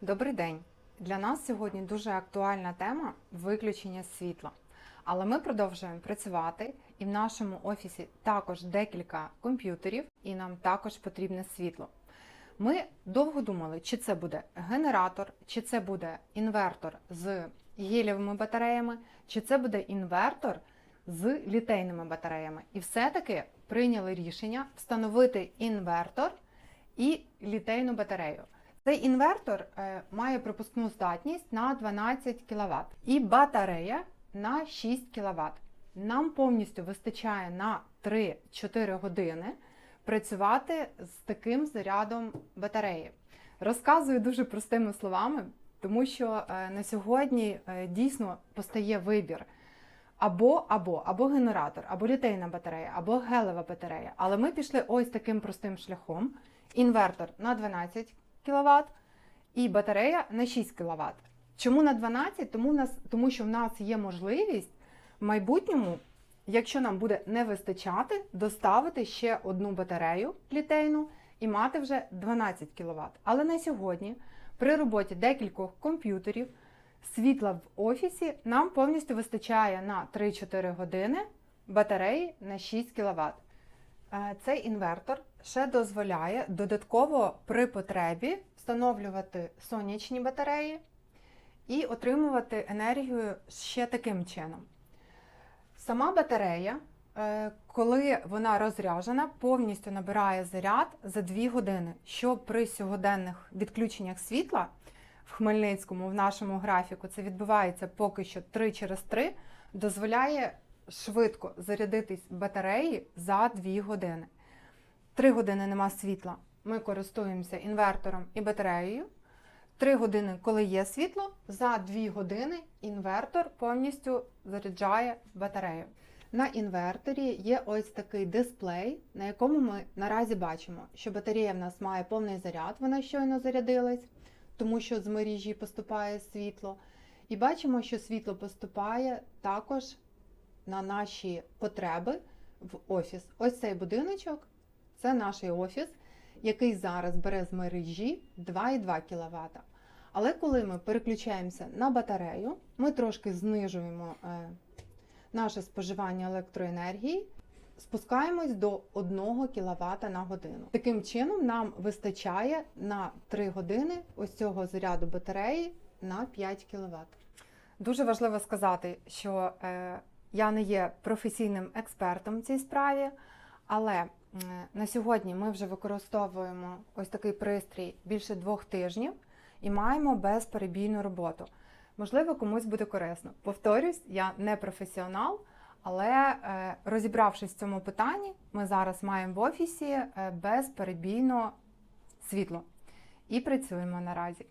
Добрий день! Для нас сьогодні дуже актуальна тема виключення світла. Але ми продовжуємо працювати, і в нашому офісі також декілька комп'ютерів, і нам також потрібне світло. Ми довго думали, чи це буде генератор, чи це буде інвертор з гелієвими батареями, чи це буде інвертор з літейними батареями. І все-таки прийняли рішення встановити інвертор і літейну батарею. Цей інвертор е, має пропускну здатність на 12 кВт і батарея на 6 кВт. Нам повністю вистачає на 3-4 години працювати з таким зарядом батареї. Розказую дуже простими словами, тому що е, на сьогодні е, дійсно постає вибір. Або, або, або генератор, або літейна батарея, або гелева батарея. Але ми пішли ось таким простим шляхом: інвертор на 12 кВт і батарея на 6 кВт. Чому на 12? Тому, нас, тому що в нас є можливість в майбутньому, якщо нам буде не вистачати, доставити ще одну батарею літейну і мати вже 12 кВт. Але на сьогодні, при роботі декількох комп'ютерів, світла в офісі нам повністю вистачає на 3-4 години батареї на 6 кВт. Е, Цей інвертор ще дозволяє додатково при потребі встановлювати сонячні батареї і отримувати енергію ще таким чином. Сама батарея, е, коли вона розряджена, повністю набирає заряд за 2 години, що при сьогоденних відключеннях світла в Хмельницькому, в нашому графіку, це відбувається поки що 3 через 3, дозволяє швидко зарядитись батареї за 2 години. 3 години нема світла. Ми користуємося інвертором і батареєю. 3 години, коли є світло, за 2 години інвертор повністю заряджає батарею. На інверторі є ось такий дисплей, на якому ми наразі бачимо, що батарея в нас має повний заряд, вона щойно зарядилась, тому що з мережі поступає світло. І бачимо, що світло поступає також на наші потреби в офіс. Ось цей будиночок це наш офіс, який зараз бере з мережі 2,2 кВт. Але коли ми переключаємося на батарею, ми трошки знижуємо е, наше споживання електроенергії, спускаємось до 1 кВт на годину. Таким чином, нам вистачає на 3 години ось цього заряду батареї на 5 кВт. Дуже важливо сказати, що е, я не є професійним експертом в цій справі, але на сьогодні ми вже використовуємо ось такий пристрій більше двох тижнів і маємо безперебійну роботу. Можливо, комусь буде корисно. Повторюсь, я не професіонал, але е, розібравшись в цьому питанні, ми зараз маємо в офісі е, безперебійно світло і працюємо наразі.